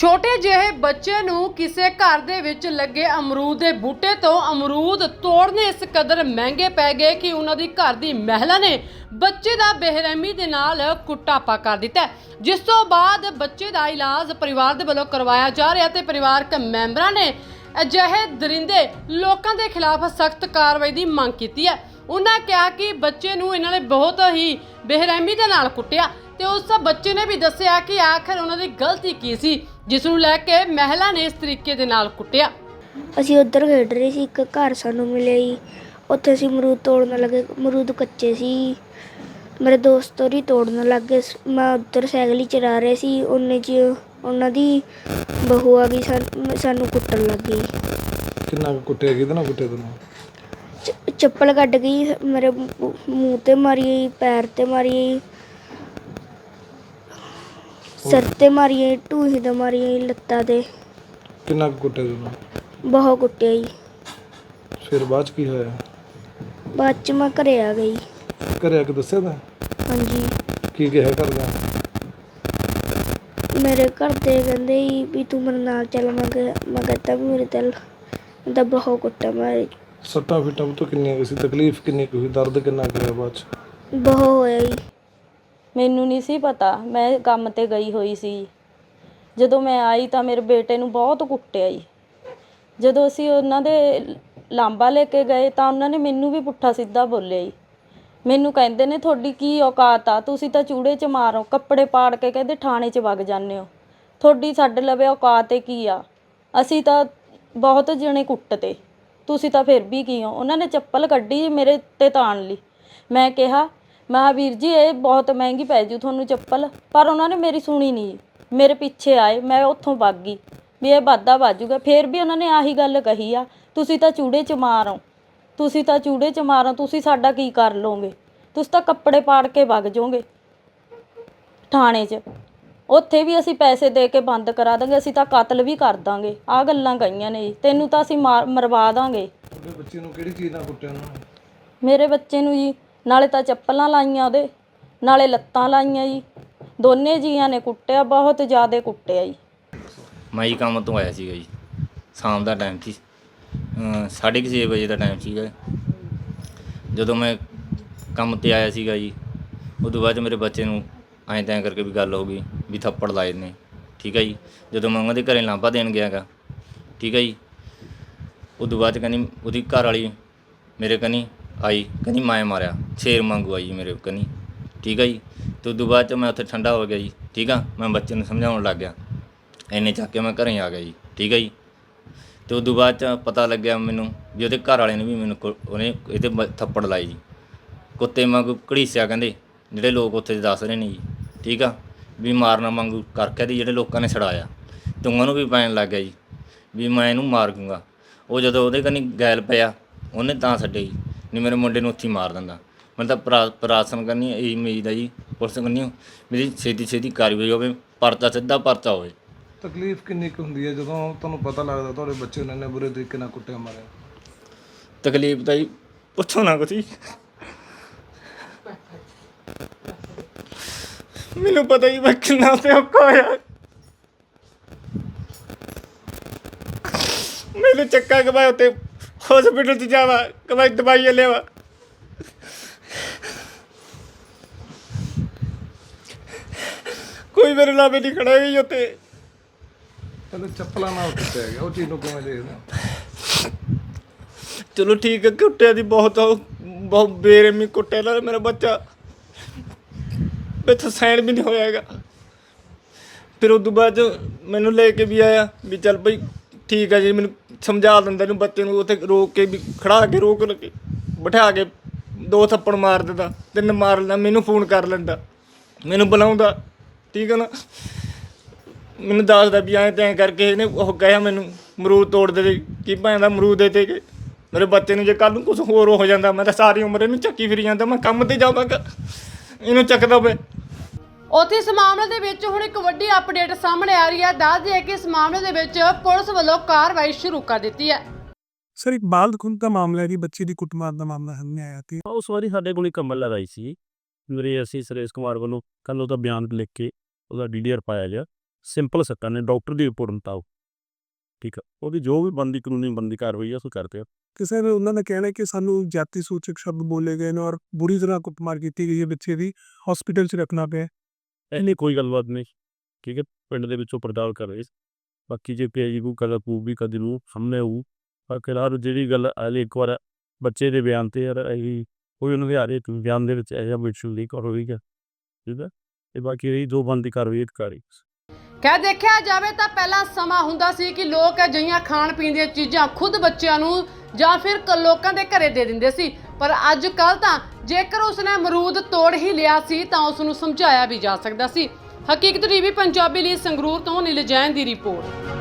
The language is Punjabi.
ਛੋਟੇ ਜਿਹੇ ਬੱਚੇ ਨੂੰ ਕਿਸੇ ਘਰ ਦੇ ਵਿੱਚ ਲੱਗੇ ਅਮਰੂਦ ਦੇ ਬੂਟੇ ਤੋਂ ਅਮਰੂਦ ਤੋੜਨੇ ਇਸ ਕਦਰ ਮਹਿੰਗੇ ਪੈ ਗਏ ਕਿ ਉਹਨਾਂ ਦੀ ਘਰ ਦੀ ਮਹਿਲਾ ਨੇ ਬੱਚੇ ਦਾ ਬੇਰਹਿਮੀ ਦੇ ਨਾਲ ਕੁੱਟਾਪਾ ਕਰ ਦਿੱਤਾ ਜਿਸ ਤੋਂ ਬਾਅਦ ਬੱਚੇ ਦਾ ਇਲਾਜ ਪਰਿਵਾਰ ਦੇ ਵੱਲੋਂ ਕਰਵਾਇਆ ਜਾ ਰਿਹਾ ਤੇ ਪਰਿਵਾਰਕ ਮੈਂਬਰਾਂ ਨੇ ਅਜਿਹੇ ਦਰਿੰਦੇ ਲੋਕਾਂ ਦੇ ਖਿਲਾਫ ਸਖਤ ਕਾਰਵਾਈ ਦੀ ਮੰਗ ਕੀਤੀ ਹੈ। ਉਹਨਾਂ ਕਿਹਾ ਕਿ ਬੱਚੇ ਨੂੰ ਇਹਨਾਂ ਨੇ ਬਹੁਤ ਹੀ ਬੇਰਹਿਮੀ ਦੇ ਨਾਲ ਕੁੱਟਿਆ। ਤੇ ਉਸ ਬੱਚੇ ਨੇ ਵੀ ਦੱਸਿਆ ਕਿ ਆਖਰ ਉਹਨਾਂ ਦੀ ਗਲਤੀ ਕੀ ਸੀ ਜਿਸ ਨੂੰ ਲੈ ਕੇ ਮਹਿਲਾ ਨੇ ਇਸ ਤਰੀਕੇ ਦੇ ਨਾਲ ਕੁੱਟਿਆ। ਅਸੀਂ ਉੱਧਰ ਖੇਡ ਰਹੇ ਸੀ ਇੱਕ ਘਰ ਸਾਨੂੰ ਮਿਲਿਆ ਜੀ। ਉੱਥੇ ਅਸੀਂ ਅਮਰੂਦ ਤੋੜਨ ਲੱਗੇ ਅਮਰੂਦ ਕੱਚੇ ਸੀ। ਮੇਰੇ ਦੋਸਤ ਹੋਰੀ ਤੋੜਨ ਲੱਗ ਗਏ ਸ- ਮੈਂ ਉੱਧਰ ਸਾਈਕਲ ਹੀ ਚਲਾ ਰਿਹਾ ਸੀ। ਉਹਨੇ ਚ ਉਹਨਾਂ ਦੀ ਬਹੂ ਆ ਗਈ ਸਾਨ- ਸਾਨੂੰ ਕੁੱਟਣ ਲੱਗ ਗਈ। ਕਿੰਨਾ ਕੁ ਕੁੱਟਿਆ ਕਿਹਦੇ ਨਾਲ ਕੁੱਟਿਆ ਤੈਨੂੰ? ਚ- ਚੱਪਲ ਕੱਢ ਗਈ ਮੇਰੇ ਮੂੰਹ ਮੂੰਹ ਤੇ ਮਾਰੀ ਗਈ ਪੈਰ ਤੇ ਮਾਰੀ। ਗਈ ਸਿਰ ਤੇ ਮਾਰੀ ਗਈ ਢੂਹੀ ਤੇ ਮਾਰੀ ਗਈ ਲੱਤਾਂ ਤੇ। ਕਿੰਨਾ ਕੁ ਕੁੱਟਿਆ ਤੈਨੂੰ ਬਹੁਤ ਕੁੱਟਿਆ ਜੀ। ਫਿਰ ਬਾਅਦ ਚ ਕੀ ਹੋਇਆ? ਬਾਅਦ ਚ ਮੈਂ ਘਰੇ ਆ ਗਈ। ਘਰੇ ਆ ਕੇ ਦੱਸਿਆ ਤਾਂ? ਹਾਂਜੀ। ਕੀ ਕਿਹਾ ਕਰਦਾ ਮੇਰੇ ਘਰ ਦੇ ਕਹਿੰਦੇ ਸੀ ਵੀ ਤੂੰ ਮੇਰੇ ਨਾਲ ਚੱਲ ਮੈਂ ਕਿਹਾ ਮੈਂ ਕਹਤਾ ਵੀ ਮੇਰੇ ਦਿਲ ਦਾ ਬਹੁਤ ਕੁੱਟਾ ਮਾਰੇ ਸੱਟਾਂ ਫਿੱਟਾਂ ਤੋਂ ਕਿੰਨੀਆਂ ਕੁ ਸੀ? ਤਕਲੀਫ ਕਿੰਨੀ ਕੁ ਹੋਈ ਦਰਦ ਕਿੰਨਾ ਕੁ ਹੋਇਆ ਬਾਅਦ ਚ? ਬਹੁਤ ਹੋਇਆ ਜੀ। ਮੈਨੂੰ ਨਹੀਂ ਸੀ ਪਤਾ, ਮੈਂ ਕੰਮ ਤੇ ਗਈ ਹੋਈ ਸੀ। ਜਦੋਂ ਮੈਂ ਆਈ ਤਾਂ ਮੇਰੇ ਬੇਟੇ ਨੂੰ ਬਹੁਤ ਕੁੱਟਿਆ ਜੀ। ਜਦੋਂ ਅਸੀਂ ਉਹਨਾਂ ਦੇ ਲਾਂਬਾ ਲੈ ਕੇ ਗਏ ਤਾਂ ਉਹਨਾਂ ਨੇ ਮੈਨੂੰ ਵੀ ਪੁੱਠਾ ਸਿੱਧਾ ਬੋਲਿਆ ਜੀ। ਮੈਨੂੰ ਕਹਿੰਦੇ ਨੇ, ਤੁਹਾਡੀ ਕੀ ਔਕਾਤ ਆ? ਤੁਸੀਂ ਤਾਂ ਚੂੜੇ 'ਚ ਮਾਰੋ, ਕੱਪੜੇ ਪਾੜ ਕੇ ਕਹਿੰਦੇ ਥਾਣੇ 'ਚ ਵਗ ਜਾਂਦੇ ਹੋ। ਤੁਹਾਡੀ ਸਾਡੇ ਲਵੇ ਔਕਾਤ ਏ ਕੀ ਆ? ਅਸੀਂ ਤਾਂ ਬਹੁਤ ਜਣੇ ਕੁੱਟਤੇ। ਤੁਸੀਂ ਤਾਂ ਫਿਰ ਵੀ ਕੀ ਹੋ? ਉਹਨਾਂ ਨੇ ਚੱਪਲ ਕੱਢੀ ਮੇਰੇ ਤੇ ਤਾਣ ਲਈ। ਮੈਂ ਕਿਹਾ ਮਹਾਵੀਰ ਜੀ ਇਹ ਬਹੁਤ ਮਹਿੰਗੀ ਪੈ ਜੂ ਤੁਹਾਨੂੰ ਚੱਪਲ ਪਰ ਉਹਨਾਂ ਨੇ ਮੇਰੀ ਸੁਣੀ ਨਹੀਂ ਮੇਰੇ ਪਿੱਛੇ ਆਏ ਮੈਂ ਉੱਥੋਂ ਭੱਗ ਗਈ। ਵੀ ਇਹ ਵਾਧਾ ਬਾਜੂਗਾ ਫਿਰ ਵੀ ਉਹਨਾਂ ਨੇ ਆਹੀ ਗੱਲ ਕਹੀ ਆ ਤੁਸੀਂ ਤਾਂ ਚੂੜੇ 'ਚ ਮਾਰੋ ਤੁਸੀਂ ਤਾਂ ਚੂੜੇ 'ਚ ਮਾਰੋ ਤੁਸੀਂ ਸਾਡਾ ਕੀ ਕਰ ਲੋਗੇ ਤੁਸੀਂ ਤਾਂ ਕੱਪੜੇ ਪਾੜ ਕੇ ਵਗ ਜਾਓਗੇ ਥਾਣੇ 'ਚ। ਉੱਥੇ ਵੀ ਅਸੀਂ ਪੈਸੇ ਦੇ ਕੇ ਬੰਦ ਕਰਾ ਦਾਂਗੇ ਅਸੀਂ ਤਾਂ ਕਤਲ ਵੀ ਕਰ ਦਾਂਗੇ। ਆ ਗੱਲਾਂ ਕਹੀਆਂ ਨੇ ਜੀ ਤੈਨੂੰ ਤਾਂ ਅਸੀਂ ਮਾਰ- ਮਰਵਾ ਦਾਂਗੇ। ਤੁਹਾਡੇ ਬੱਚੇ ਨੂੰ ਕਿਹੜੀ ਚੀਜ਼ ਨਾਲ ਕੁੱਟਿਆ ਉਹਨਾਂ ਨੇ? ਮੇਰੇ ਬੱਚੇ ਨੂੰ ਜੀ ਨਾਲੇ ਤਾਂ ਚੱਪਲਾਂ ਲਾਈਆਂ ਉਹਦੇ, ਨਾਲੇ ਲੱਤਾਂ ਲਾਈਆਂ ਜੀ। ਦੋਨੇ ਜੀਆਂ ਨੇ ਕੁੱਟਿਆ, ਬਹੁਤ ਜ਼ਿਆਦਾ ਕੁੱਟਿਆ ਜੀ। ਮੈਂ ਜੀ ਕੰਮ ਤੋਂ ਆਇਆ ਸੀਗਾ ਜੀ, ਸ਼ਾਮ ਦਾ ਟਾਈਮ ਸੀ। ਅਮ ਸਾਢੇ ਕੁ ਛੇ ਵਜੇ ਦਾ ਟਾਈਮ ਸੀਗਾ। ਜਦੋਂ ਮੈਂ ਕੰਮ ਤੇ ਆਇਆ ਸੀਗਾ ਜੀ, ਉਦੋਂ ਬਾਅਦ 'ਚ ਮੇਰੇ ਬੱਚੇ ਨੂੰ ਐਂ ਤੈਂ ਕਰਕੇ ਵੀ ਗੱਲ ਹੋ ਗਈ ਵੀ ਥੱਪੜ ਲਾਏ ਨੇ। ਠੀਕ ਹੈ ਜੀ, ਜਦੋਂ ਮੈਂ ਉਹਨਾਂ ਦੇ ਘਰੇ ਲਾਂਭਾ ਦੇਣ ਗਿਆਗਾ ਠੀਕ ਹੈ ਜੀ, ਉਦੋਂ ਬਾਅਦ 'ਚ ਕਹਿੰਦੀ ਉਹਦੀ ਘਰ ਵਾਲੀ ਮੇਰੇ ਕਨੀ ਆਈ, ਕਹਿੰਦੀ ਮੈਂ ਮਾਰਿਆ, ਸ਼ੇਰ ਮੰਗੂ ਆਈ ਜੀ ਮੇਰੇ ਕਨੀ ਠੀਕ ਆ ਜੀ। ਤੇ ਉਦੋਂ ਬਾਅਦ 'ਚ ਮੈਂ ਉੱਥੇ ਠੰਡਾ ਹੋ ਗਿਆ ਜੀ, ਠੀਕ ਆ, ਮੈਂ ਬੱਚੇ ਨੂੰ ਸਮਝਾਉਣ ਲੱਗ ਗਿਆ। ਇੰਨੇ ਚੱਕ ਕੇ ਮੈਂ ਘਰੇ ਆ ਗਿਆ ਜੀ, ਠੀਕ ਹੈ ਜੀ। ਤੇ ਉਦੋਂ ਬਾਅਦ ਚ ਪਤਾ ਲੱਗਿਆ ਮੈਨੂੰ ਵੀ ਉਹਦੇ ਘਰ ਵਾਲੇ ਨੇ ਵੀ ਮੈਨੂੰ ਕੁ- ਉਹਨੇ ਇਹਦੇ ਬ- ਥੱਪੜ ਲਾਏ ਜੀ। ਕੁੱਤੇ ਵਾਂਗੂ ਘੜੀਸਿਆ ਕਹਿੰਦੇ, ਜਿਹੜੇ ਲੋਕ ਉੱਥੇ ਦੱਸ ਰਹੇ ਨੇ ਜੀ, ਠੀਕ ਆ। ਵੀ ਮਾਰਨਾ ਵਾਂਗੂ ਕਰਕੇ ਦੀ ਜਿਹੜੇ ਲੋਕਾਂ ਨੇ ਛੜਾਇਆ ਤੇ ਉਹਨਾਂ ਨੂੰ ਵੀ ਪੈਣ ਲੱਗ ਗਿਆ ਜੀ, ਵੀ ਮੈਂ ਇਹਨੂੰ ਮਾਰ ਦੂੰਗਾ। ਉਹ ਜਦੋਂ ਉਹਦੇ ਕੰਨੀ ਗੈਲ ਪਿਆ, ਉਹਨੇ ਤਾਂ ਛੱਡੇ ਜੀ। ਨਹੀਂ ਮੇਰੇ ਮੁੰਡੇ ਨੂੰ ਉੱਥੇ ਹੀ ਮਾਰ ਦਿੰਦਾ। ਮੈਨੂੰ ਤਾਂ ਪ੍ਰਾ- ਪ੍ਰਾਰਥਨਾ ਕਰਨੀ ਇਹ ਉਮੀਦ ਹੈ ਜੀ ਪੁਲਿਸ ਕੰਨੀ ਮੇਰੀ ਛੇਤੀ ਛੇਤੀ ਕਾਰਵਾਈ ਹੋਵੇ ਪਰਚਾ ਸਿੱਧਾ ਪਰਚਾ ਹੋਵੇ। ਤਕਲੀਫ ਕਿੰਨੀ ਕੁ ਹੁੰਦੀ ਹੈ ਜਦੋਂ ਤੁਹਾਨੂੰ ਪਤਾ ਲੱਗਦਾ ਤੁਹਾਡੇ ਬੱਚੇ ਨੂੰ ਇੰਨੇ ਬੁਰੇ ਤਰੀਕੇ ਨਾਲ ਕੁੱਟਿਆ ਮਾਰਿਆ? ਤਕਲੀਫ ਤਾਂ ਜੀ ਪੁੱਛੋ ਨਾ ਕੁਛ ਮੈਨੂੰ ਪਤਾ ਹੀ ਮੈਂ ਕਿੰਨਾ ਤੇ ਔਖਾ ਹੋਇਆ ਮੈਨੂੰ ਚੱਕਾ ਕਮਾਇਆ ਉੱਤੇ ਹਸਪੀਟਲ ਚ ਜਾਵਾ ਕਮਾਈ ਦਵਾਈ ਲਿਆਵਾ। ਕੋਈ ਮੇਰੇ ਨਾਲ ਵੀ ਨਹੀਂ ਖੜਾ ਗਈ ਉੱਤੇ ਕਹਿੰਦੇ ਚੱਪਲਾਂ ਨਾਲ ਕੁੱਟਿਆ ਗਿਆ ਉਹ ਚੀਜ਼ ਨੂੰ ਕਿਵੇਂ ਦੇਖਦੇ ਹੋ? ਚਲੋ ਠੀਕ ਹੈ ਕੁੱਟਿਆ ਦੀ ਬਹੁਤ ਬਹੁਤ ਬੇਰਹਿਮੀ ਕੁੱਟਿਆ ਨਾਲ ਮੇਰਾ ਬੱਚਾ। ਇੱਥੇ ਸੈਣ ਵੀ ਨਹੀਂ ਹੋਇਆ ਹੈਗਾ। ਫਿਰ ਉਸ ਤੋਂ ਬਾਅਦ 'ਚ ਮੈਨੂੰ ਲੈ ਕੇ ਵੀ ਆਇਆ ਵੀ ਚੱਲ ਭਾਈ ਠੀਕ ਹੈ ਜੀ ਮੈਨੂੰ ਸਮਝਾ ਦਿੰਦਾ ਇਹਨੂੰ ਬੱਚੇ ਨੂੰ, ਉੱਥੇ ਰੋਕ ਕੇ ਵੀ ਖੜਾ ਕੇ ਰੋਕ ਕੇ, ਬਿਠਾ ਕੇ ਦੋ ਥੱਪੜ ਮਾਰ ਦਿੰਦਾ, ਤਿੰਨ ਮਾਰ ਲੈਂਦਾ, ਮੈਨੂੰ ਫੋਨ ਕਰ ਲੈਂਦਾ, ਮੈਨੂੰ ਬੁਲਾਉਂਦਾ, ਠੀਕ ਹੈ ਨਾ? ਮੈਨੂੰ ਦੱਸਦਾ ਵੀ ਐਂ ਤੈਂ ਕਰਕੇ ਇਹਨੇ ਉਹ ਕਹਿਆ ਮੈਨੂੰ ਮਰੂਦ ਤੋੜ ਦੇ ਦੇ ਕੀ ਭਾਂਦਾ ਅਮਰੂਦ ਦੇ ਤੇ ਕਿ? ਮੇਰੇ ਬੱਚੇ ਨੂੰ ਜੇ ਕੱਲ ਨੂੰ ਕੁਝ ਹੋਰ ਹੋ ਜਾਂਦਾ, ਮੈਂ ਤਾਂ ਸਾਰੀ ਉਮਰ ਇਹਨੂੰ ਚੱਕੀ ਫਿਰੀ ਜਾਂਦਾ, ਮੈਂ ਕੰਮ ਤੇ ਜਾਵਾਂਗਾ, ਇਹਨੂੰ ਚੱਕਦਾ ਪਏ ਉੱਥੇ ਇਸ ਮਾਮਲੇ ਦੇ ਵਿੱਚ ਹੁਣ ਇੱਕ ਵੱਡੀ ਅਪਡੇਟ ਸਾਹਮਣੇ ਆ ਰਹੀ ਹੈ। ਦੱਸ ਦਈਏ ਕਿ ਇਸ ਮਾਮਲੇ ਦੇ ਵਿੱਚ ਪੁਲਿਸ ਵੱਲੋਂ ਕਾਰਵਾਈ ਸ਼ੁਰੂ ਕਰ ਦਿੱਤੀ ਹੈ। ਸਰ ਇੱਕ ਬਾਲ ਖੁੰਦ ਦਾ ਮਾਮਲਾ ਹੈ ਕਿ ਬੱਚੀ ਦੀ ਕੁੱਟਮਾਰ ਦਾ ਮਾਮਲਾ ਸਾਹਮਣੇ ਆਇਆ ਤੇ ਹਾਂ, ਉਸ ਵਾਰੀ ਸਾਡੇ ਕੋਲ ਇੱਕ ਕੰਬਲ ਲਗਾਈ ਸੀ। ਮੇਰੇ ਅਸੀਂ ਸੁਰੇਸ਼ ਕੁਮਾਰ ਵੱਲੋਂ ਕੱਲ ਉਹਦਾ ਬਿਆਨ ਲਿਖ ਕੇ ਉਹਦਾ ਡੀਡੀਆਰ ਪਾਇਆ ਗਿਆ। ਸਿੰਪਲ ਸੱਟਾਂ ਨੇ ਡਾਕਟਰ ਦੀ ਰਿਪੋਰਟ ਮੁਤਾਬਕ। ਠੀਕ ਆ ਉਹਦੀ ਜੋ ਵੀ ਬੰਦੀ ਕਾਨੂੰਨੀ ਬੰਦੀ ਕਾਰਵਾਈ ਆ ਉਹ ਕਰਦੇ ਆ। ਕਿਸੇ ਨੇ ਉਹਨਾਂ ਦਾ ਕਹਿਣਾ ਕਿ ਸਾਨੂੰ ਜਾਤੀ ਸੂਚਕ ਸ਼ਬਦ ਬੋਲੇ ਗਏ ਨੇ ਔਰ ਬੁਰੀ ਤਰ੍ਹਾਂ ਕੁੱਟਮਾਰ ਕੀਤੀ ਗਈ ਹੈ ਬੱਚੇ ਦੀ। ਹਸਪੀਟਲ 'ਚ ਰੱਖਣਾ ਪਿਆ। ਇਹ ਕੋਈ ਗੱਲਬਾਤ ਨਹੀਂ। ਠੀਕ ਹੈ, ਪਿੰਡ ਦੇ ਵਿੱਚੋਂ ਪੜਤਾਲ ਕਰ ਰਹੇ ਬਾਕੀ ਜੇ ਪੀਆਈ ਕੋ ਕਦਾ ਕੋ ਵੀ ਕਦੇ ਨੂੰ ਸਾਹਮਣੇ ਆਊ ਪਰ ਫਿਲਹਾਲ ਜਿਹੜੀ ਗੱਲ ਆਲੇ ਇੱਕ ਵਾਰ ਬੱਚੇ ਦੇ ਬਿਆਨ ਤੇ ਯਾਰ ਅਸੀਂ ਕੋਈ ਉਹਨਾਂ ਦੇ ਹਾਰੇ ਬਿਆਨ ਦੇ ਵਿੱਚ ਇਹ ਜਿਹਾ ਬਿਲਕੁਲ ਨਹੀਂ ਕਰੋ ਹੈ ਠੀਕ ਹੈ, ਤੇ ਬਾਕੀ ਰਹੀ ਦੋ ਬੰਦੀ ਕਾਰਵਾਈ ਕਰੀ। ਕਹਿ ਦੇਖਿਆ ਜਾਵੇ ਤਾਂ ਪਹਿਲਾਂ ਸਮਾਂ ਹੁੰਦਾ ਸੀ ਕਿ ਲੋਕ ਅਜਿਹੀਆਂ ਖਾਣ ਪੀਣ ਦੀਆਂ ਚੀਜ਼ਾਂ ਖੁਦ ਬੱਚਿਆਂ ਨੂੰ ਜਾਂ ਫਿਰ ਲੋਕਾਂ ਦੇ ਘਰੇ ਦੇ ਦਿੰਦੇ ਸੀ। ਪਰ ਅੱਜ ਕੱਲ ਤਾਂ ਜੇਕਰ ਉਸਨੇ ਅਮਰੂਦ ਤੋੜ ਹੀ ਲਿਆ ਸੀ ਤਾਂ ਉਸ ਨੂੰ ਸਮਝਾਇਆ ਵੀ ਜਾ ਸਕਦਾ ਸੀ। ਹਕੀਕਤ ਟੀਵੀ ਪੰਜਾਬੀ ਲਈ ਸੰਗਰੂਰ ਤੋਂ ਨੀਲ ਜੈਨ ਦੀ ਰਿਪੋਰਟ।